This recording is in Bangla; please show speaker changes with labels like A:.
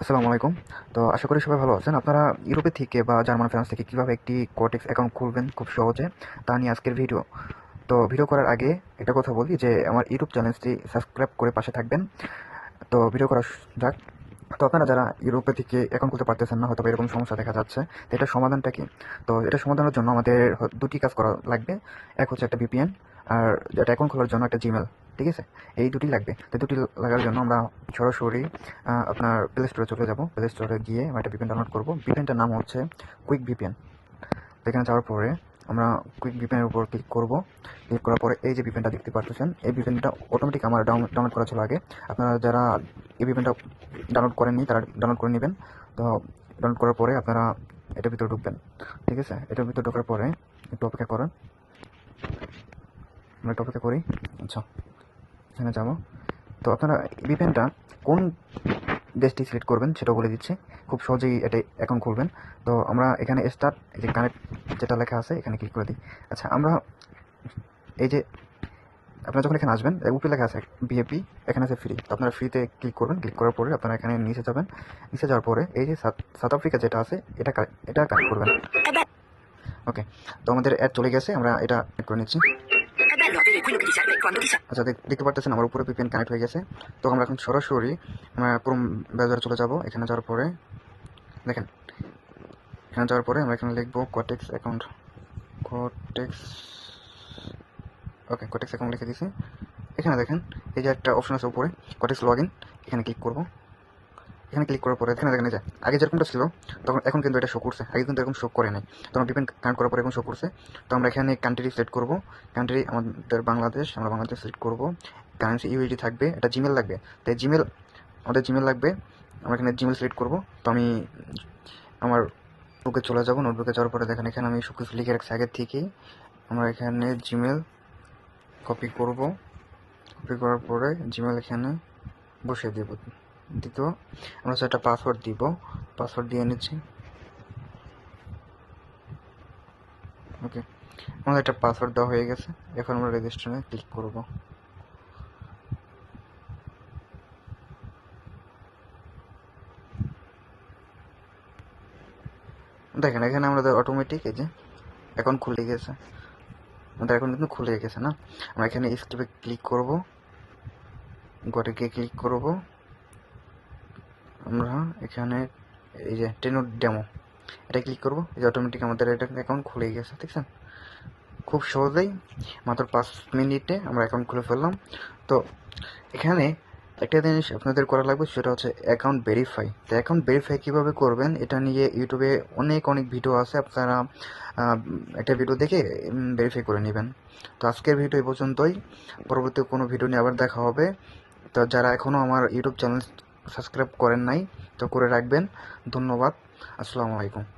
A: আসসালামু আলাইকুম। তো আশা করি সবাই ভালো আছেন। আপনারা ইউরোপে থেকে বা জার্মান ফ্রান্স থেকে কীভাবে একটি কোটেক্স অ্যাকাউন্ট খুলবেন খুব সহজে, তা নিয়ে আজকের ভিডিও। তো ভিডিও করার আগে একটা কথা বলি যে, আমার ইউটিউব চ্যানেলটি সাবস্ক্রাইব করে পাশে থাকবেন। তো ভিডিও করা যাক। তো আপনারা যারা ইউরোপে থেকে অ্যাকাউন্ট খুলতে পারতেছেন না, হয়তো এরকম সমস্যা দেখা যাচ্ছে। তো এটার সমাধানটা কি? তো এটা সমাধানের জন্য আমাদের দুটি কাজ করা লাগবে। এক হচ্ছে একটা ভিপিএন আর অ্যাকাউন্ট খোলার জন্য একটা জিমেল ঠিক আছে? এই দুটি লাগবে। তো দুটি লাগার জন্য আমরা সরাসরি আপনার প্লে স্টোরে চলে যাব। প্লে স্টোরে গিয়ে আমরা একটা ভিপিএন ডাউনলোড করব। ভিপিএনটার নাম হচ্ছে কুইক ভিপিএন এখানে যাওয়ার পরে আমরা কুইক ভিপিএনের উপর ক্লিক করব। ক্লিক করার পরে এই যে ভিপিএনটা দেখতে পাচ্ছেন, এই ভিপিএনটা অটোমেটিক আমার ডাউনলোড ডাউনলোড করা ছিল আগে। আপনারা যারা এই ভিপিএনটা ডাউনলোড করেননি, তারা ডাউনলোড করে নেবেন। তো ডাউনলোড করার পরে আপনারা এটার ভিতরে ঢুকবেন, ঠিক আছে? এটার ভিতরে ঢোকার পরে একটু অপেক্ষা করেন। আমরা অপেক্ষা করি। আচ্ছা এখানে যাব। তো আপনারা ভিপিএনটা কোন দেশটি সিলেক্ট করবেন সেটাও বলে দিচ্ছি। খুব সহজেই এটা অ্যাকাউন্ট খুলবেন। তো আমরা এখানে স্টার্ট এই যে কানেক্ট যেটা লেখা আছে এখানে ক্লিক করে দিই। আচ্ছা আমরা এই যে আপনারা যখন এখানে আসবেন উপরে লেখা আছে বিএপি এখানে আছে ফ্রি তো আপনারা ফ্রিতে ক্লিক করবেন ক্লিক করার পরে আপনারা এখানে নিচে যাবেন। নিচে যাওয়ার পরে এই যে সাউথ আফ্রিকা যেটা আছে এটা এটা কানেক্ট করবেন। ওকে তো আমাদের অ্যাড চলে গেছে আমরা এটা করে নিচ্ছি। আচ্ছা দেখ- দেখতে পারতেছেন আমার উপরে পিপিএন কানেক্ট হয়ে গেছে। তো আমরা এখন সরাসরি, আমরা ক্রোম ব্রাউজারে চলে যাব। এখানে যাওয়ার পরে, দেখেন, এখানে যাওয়ার পরে আমরা এখানে লিখব কটেক্স অ্যাকাউন্ট কটেক্স ওকে কটেক্স অ্যাকাউন্ট লিখে দিয়েছি। এখানে দেখেন, এই যে একটা অপশন আছে উপরে কটেক্স লগ ইন এখানে ক্লিক করব। এখানে ক্লিক করার পরে, এখানে দেখেন এই যে, আগে যেরকমটা ছিল, তখন এখন কিন্তু এটা শো করছে। আগে কিন্তু এরকম শো করে নাই। তো আমরা পিপেন কানেক্ট করার পরে এখন শো করছে। তো আমরা এখানে কান্ট্রি সিলেক্ট করব। কান্ট্রি আমাদের বাংলাদেশ, আমরা বাংলাদেশ সিলেক্ট করব। কারেন্সি ইউএইডি থাকবে, এটা জিমেল লাগবে। তাই জিমেল আমাদের জিমেল লাগবে। আমরা এখানে জিমেল সিলেক্ট করব। তো আমি আমার নোটবুকে চলে যাব। নোটবুকে যাওয়ার পরে দেখেন এখানে আমি কিছু লিখে রাখছি আগের থেকেই। আমরা এখানে জিমেল কপি করব। কপি করার পরে জিমেল এখানে বসিয়ে দেবো। দ্বিতীয় আমরা একটা পাসওয়ার্ড দিব। পাসওয়ার্ড দিয়ে নিচ্ছি ওকে আমাদের একটা পাসওয়ার্ড দেওয়া হয়ে গেছে। এখন আমরা রেজিস্টারে ক্লিক করব। দেখেন, এখানে আমাদের অটোমেটিক এই যে অ্যাকাউন্ট খুলে গেছে। আমাদের এখন কিন্তু খুলে গেছে না? আমরা এখানে স্ক্রিপে ক্লিক করব। গটে গিয়ে ক্লিক করব। আমরা এখানে এই যে টেনোর ডেমো, এটা ক্লিক করব, এই যে অটোমেটিক আমাদের এটা অ্যাকাউন্ট খুলে গেছে, দেখছেন? খুব সহজেই, মাত্র পাঁচ মিনিটে আমরা অ্যাকাউন্ট খুলে ফেললাম। তো এখানে একটা জিনিস আপনাদের করা লাগবে, সেটা হচ্ছে অ্যাকাউন্ট ভেরিফাই তো অ্যাকাউন্ট ভেরিফাই কীভাবে করবেন, এটা নিয়ে ইউটিউবে অনেক অনেক ভিডিও আছে, আপনারা একটা ভিডিও দেখে ভেরিফাই করে নেবেন। তো আজকের ভিডিও এই পর্যন্তই। পরবর্তী কোনো ভিডিও নিয়ে আবার দেখা হবে। তো যারা এখনও আমার ইউটিউব চ্যানেল সাবস্ক্রাইব করেন নাই তো করে রাখবেন। ধন্যবাদ। আসসালামু আলাইকুম।